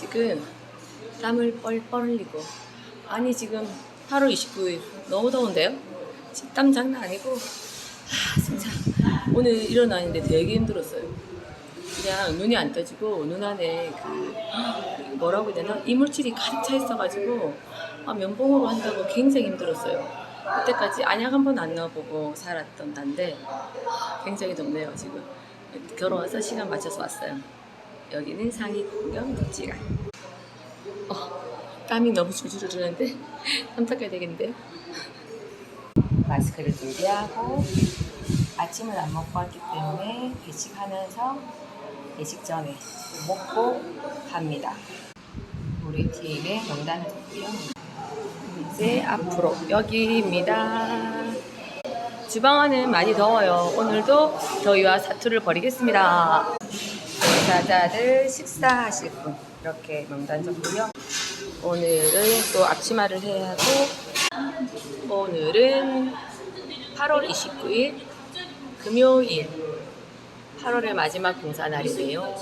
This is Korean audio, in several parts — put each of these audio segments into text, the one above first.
지금 땀을 뻘뻘 흘리고 아니 지금 8월 29일 너무 더운데요? 땀 장난 아니고 하, 진짜 오늘 일어나는데 되게 힘들었어요. 그냥 눈이 안 떠지고 눈 안에 그 뭐라고 해야 되나 이물질이 가득 차 있어가지고 아, 면봉으로 한다고 굉장히 힘들었어요. 그때까지 안약 한 번 안 넣어보고 살았던 난데 굉장히 덥네요 지금. 결혼해서 시간 맞춰서 왔어요. 여기는 상위 공경 덕지가. 어, 땀이 너무 줄줄 흐르는데 탐탁해야 되겠는데요? 마스크를 준비하고 아침을 안 먹고 왔기 때문에 배식하면서 배식 전에 먹고 갑니다. 우리 팀의 명단을 줬고요. 이제 앞으로 여기입니다. 주방 안은 많이 더워요. 오늘도 더위와 사투를 벌이겠습니다. 자자들 식사하실 분 이렇게 명단 줬고요. 오늘은 또 앞치마를 해야 하고 오늘은 8월 29일 금요일 8월의 마지막 봉사 날이네요.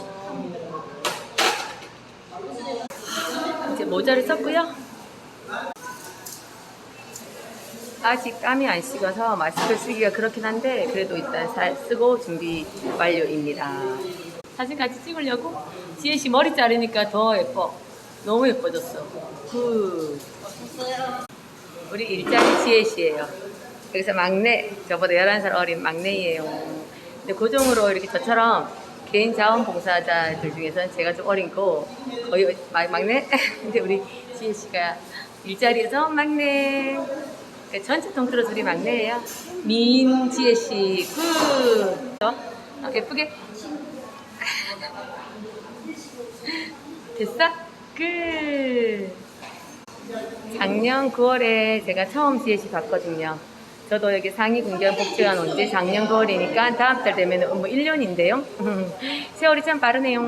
이제 모자를 썼고요. 아직 땀이 안 식어서 마스크 쓰기가 그렇긴 한데 그래도 일단 살 쓰고 준비 완료입니다. 사진 같이 찍으려고 지혜 씨 머리 자르니까 더 예뻐. 너무 예뻐졌어. 굿. 우리 일자리 지혜 씨예요. 여기서 막내, 저보다 11살 어린 막내예요. 근데 고정으로 이렇게 저처럼 개인 자원봉사자들 중에서는 제가 좀 어린 거 거의 막, 막내? 근데 우리 지혜 씨가 일자리에서 막내. 그러니까 전체 통틀어 둘이 막내예요. 민지혜 씨, 굿. 예쁘게. 됐어? 끝. 작년 9월에 제가 처음 지혜 씨 봤거든요. 저도 여기 상위 공견 복지관 온 지 작년 9월이니까 다음 달 되면 뭐 1년인데요. 세월이 참 빠르네요.